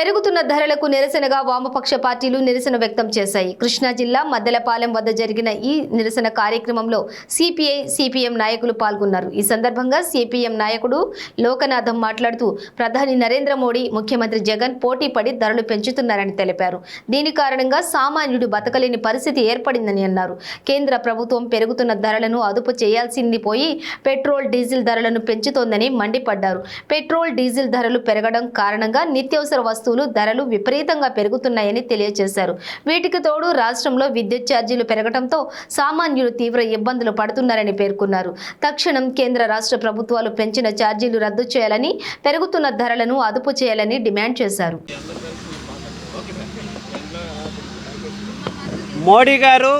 పెరుగుతున్న ధరలకు నిరసనగా వామపక్ష పార్టీలు నిరసన వ్యక్తం చేశాయి. కృష్ణా జిల్లా మద్దెలపాలెం వద్ద జరిగిన ఈ నిరసన కార్యక్రమంలో సిపిఐ సిపిఎం నాయకులు పాల్గొన్నారు. ఈ సందర్భంగా సిపిఎం నాయకుడు లోకనాథం మాట్లాడుతూ ప్రధాని నరేంద్ర మోడీ ముఖ్యమంత్రి జగన్ పోటీ పడి ధరలు పెంచుతున్నారని తెలిపారు. దీని కారణంగా సామాన్యుడు బతకలేని పరిస్థితి ఏర్పడిందని అన్నారు. కేంద్ర ప్రభుత్వం పెరుగుతున్న ధరలను అదుపు చేయాల్సింది పోయి పెట్రోల్ డీజిల్ ధరలను పెంచుతోందని మండిపడ్డారు. పెట్రోల్ డీజిల్ ధరలు పెరగడం కారణంగా నిత్యావసర వస్తువులు ధరలు విపరీతంగా పెరుగుతున్నాయని తెలియజేశారు వీటికి తోడు రాష్ట్రంలో విద్యుత్ ఛార్జీలు పెరగడంతో సామాన్యులు తీవ్ర ఇబ్బందులు పడుతున్నారని పేర్కొన్నారు. తక్షణం కేంద్ర రాష్ట్ర ప్రభుత్వాలు పెంచిన ఛార్జీలు రద్దు చేయాలని పెరుగుతున్న ధరలను అదుపు చేయాలని డిమాండ్ చేశారు. మోడీ గారు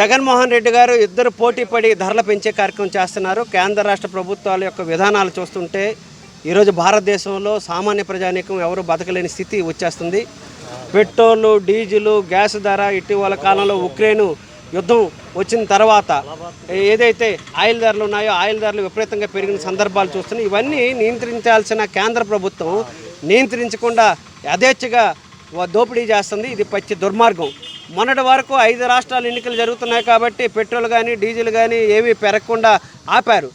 జగన్మోహన్ రెడ్డి గారు ఇద్దరు పోటీ పడి ధరలు పెంచే కార్యక్రమం చేస్తున్నారు. కేంద్ర రాష్ట్ర ప్రభుత్వాల యొక్క విధానాలు చూస్తుంటే ఈరోజు భారతదేశంలో సామాన్య ప్రజానీకం ఎవరు బతకలేని స్థితి వచ్చేస్తుంది. పెట్రోలు డీజిలు గ్యాస్ ధర ఇటీవల కాలంలో ఉక్రెయిన్ యుద్ధం వచ్చిన తర్వాత ఏదైతే ఆయిల్ ధరలు ఉన్నాయో ఆయిల్ ధరలు విపరీతంగా పెరిగిన సందర్భాలు చూస్తున్నాయి. ఇవన్నీ నియంత్రించాల్సిన కేంద్ర ప్రభుత్వం నియంత్రించకుండా యథేచ్ఛగా దోపిడీ చేస్తుంది. ఇది పచ్చి దుర్మార్గం. మొన్నటి వరకు ఐదు రాష్ట్రాలు ఎన్నికలు జరుగుతున్నాయి కాబట్టి పెట్రోల్ కానీ డీజిల్ కానీ ఏమీ పెరగకుండా ఆపారు.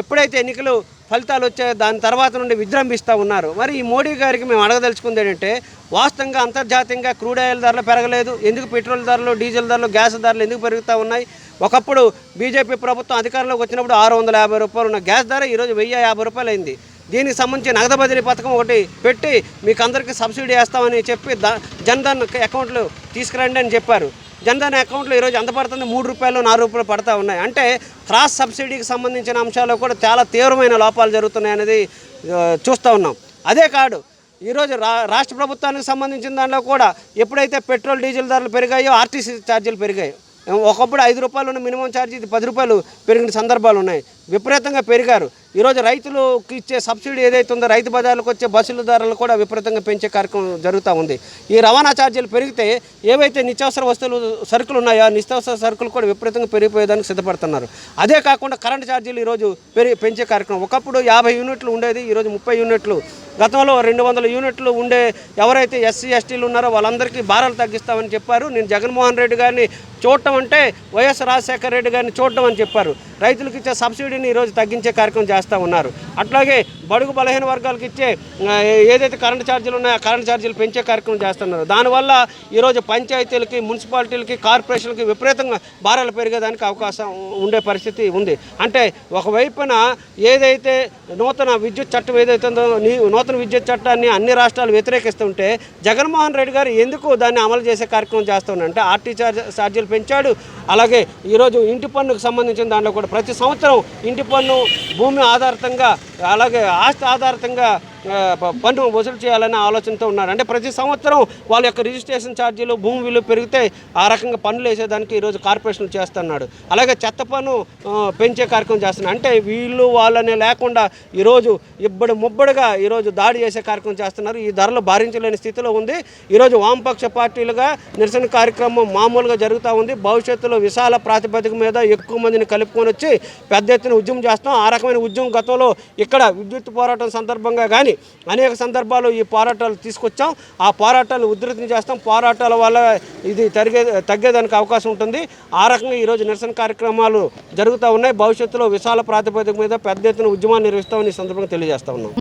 ఎప్పుడైతే ఎన్నికలు ఫలితాలు వచ్చాయో దాని తర్వాత నుండి విజృంభిస్తూ ఉన్నారు. మరి ఈ మోడీ గారికి మేము అడగదలుచుకుంది ఏంటంటే వాస్తవంగా అంతర్జాతీయంగా క్రూడ్ ఆయిల్ ధరలు పెరగలేదు. ఎందుకు పెట్రోల్ ధరలు డీజిల్ ధరలు గ్యాస్ ధరలు ఎందుకు పెరుగుతూ ఉన్నాయి? ఒకప్పుడు బీజేపీ ప్రభుత్వం అధికారంలోకి వచ్చినప్పుడు ఆరు వందల యాభై రూపాయలు ఉన్న గ్యాస్ ధర ఈరోజు వెయ్యి యాభై రూపాయలు అయింది. దీనికి సంబంధించి నగదు బదిలీ పథకం ఒకటి పెట్టి మీకు అందరికీ సబ్సిడీ వేస్తామని చెప్పి జన్ధన్ అకౌంట్లు తీసుకురండి అని చెప్పారు. జన్ధన్ అకౌంట్లో ఈరోజు ఎంత పడుతుంది? మూడు రూపాయలు నాలుగు రూపాయలు పడతా ఉన్నాయి. అంటే క్రాస్ సబ్సిడీకి సంబంధించిన అంశాల్లో కూడా చాలా తీవ్రమైన లోపాలు జరుగుతున్నాయి అనేది చూస్తూ ఉన్నాం. అదే కాదు ఈరోజు రా రాష్ట్ర ప్రభుత్వానికి సంబంధించిన దాంట్లో కూడా ఎప్పుడైతే పెట్రోల్ డీజిల్ ధరలు పెరిగాయో ఆర్టీసీ ఛార్జీలు పెరిగాయి. ఒకప్పుడు ఐదు రూపాయలు ఉన్న మినిమం ఛార్జ్ ఇది పది రూపాయలు పెరిగిన సందర్భాలు ఉన్నాయి. విపరీతంగా పెరిగారు. ఈరోజు రైతులకు ఇచ్చే సబ్సిడీ ఏదైతే ఉందో రైతు బజార్లకు వచ్చే బస్సుల ధరలు కూడా విపరీతంగా పెంచే కార్యక్రమం జరుగుతూ ఉంది. ఈ రవాణా ఛార్జీలు పెరిగితే ఏవైతే నిత్యావసర వస్తువులు సరుకులు ఉన్నాయో ఆ నిత్యావసర సరుకులు కూడా విపరీతంగా పెరిగిపోయేదానికి సిద్ధపడుతున్నారు. అదే కాకుండా కరెంట్ ఛార్జీలు ఈరోజు పెరిగి పెంచే కార్యక్రమం. ఒకప్పుడు యాభై యూనిట్లు ఉండేది ఈరోజు ముప్పై యూనిట్లు. గతంలో రెండు వందల యూనిట్లు ఉండే ఎవరైతే ఎస్సీ ఎస్టీలు ఉన్నారో వాళ్ళందరికీ భారాలు తగ్గిస్తామని చెప్పారు. నేను జగన్మోహన్ రెడ్డి గారిని చూడటం అంటే వైఎస్ రాజశేఖర రెడ్డి గారిని చూడటం అని చెప్పారు. రైతులకు ఇచ్చే సబ్సిడీని ఈరోజు తగ్గించే కార్యక్రమం చేస్తూ ఉన్నారు. అట్లాగే బడుగు బలహీన వర్గాలకు ఇచ్చే ఏదైతే కరెంట్ ఛార్జీలు ఉన్నాయో ఆ కరెంట్ ఛార్జీలు పెంచే కార్యక్రమం చేస్తున్నారు. దానివల్ల ఈరోజు పంచాయతీలకి మున్సిపాలిటీలకి కార్పొరేషన్లకి విపరీతంగా భారాలు పెరిగేదానికి అవకాశం ఉండే పరిస్థితి ఉంది. అంటే ఒకవైపున ఏదైతే నూతన విద్యుత్ చట్టం ఏదైతే ఉందో నూతన విద్యుత్ చట్టాన్ని అన్ని రాష్ట్రాలు వ్యతిరేకిస్తుంటే జగన్మోహన్ రెడ్డి గారు ఎందుకు దాన్ని అమలు చేసే కార్యక్రమం చేస్తున్నారంటే ఆర్టీ ఛార్జ్ ఛార్జీలు పెంచాడు. అలాగే ఈరోజు ఇంటి పన్నుకు సంబంధించిన దాంట్లో కూడా ప్రతి సంవత్సరం ఇంటి పన్ను భూమి ఆధారితంగా అలాగే ఆస్తి ఆధారితంగా పన్ను వసూలు చేయాలనే ఆలోచనతో ఉన్నారు. అంటే ప్రతి సంవత్సరం వాళ్ళ యొక్క రిజిస్ట్రేషన్ ఛార్జీలు భూమి విలువ పెరిగితే ఆ రకంగా పన్నులు వేసేదానికి ఈరోజు కార్పొరేషన్ చేస్తున్నాడు. అలాగే చెత్త పన్ను పెంచే కార్యక్రమం చేస్తున్నాడు. అంటే వీళ్ళు వాళ్ళనే లేకుండా ఈరోజు ఇబ్బడి ముబ్బడిగా ఈరోజు దాడి చేసే కార్యక్రమం చేస్తున్నారు. ఈ ధరలు భరించలేని స్థితిలో ఉంది. ఈరోజు వామపక్ష పార్టీలుగా నిరసన కార్యక్రమం మామూలుగా జరుగుతూ ఉంది. భవిష్యత్తులో విశాల ప్రాతిపదిక మీద ఎక్కువ మందిని కలుపుకొని వచ్చి పెద్ద ఎత్తున ఉద్యమం చేస్తాం ఆ రకమైన ఉద్యమం గతంలో ఇక్కడ విద్యుత్ పోరాటం సందర్భంగా కానీ అనేక సందర్భాలు ఈ పోరాటాలు తీసుకొచ్చాం. ఆ పోరాటాలు ఉధృతం చేస్తాం. పోరాటాల వల్ల ఇది తరిగే తగ్గేదానికి అవకాశం ఉంటుంది. ఆ రకంగా ఈరోజు నిరసన కార్యక్రమాలు జరుగుతూ ఉన్నాయి. భవిష్యత్తులో విశాల ప్రాతిపదిక మీద పెద్ద ఎత్తున ఉద్యమాన్ని నిర్వహిస్తామని ఈ సందర్భంగా తెలియజేస్తా ఉన్నాం.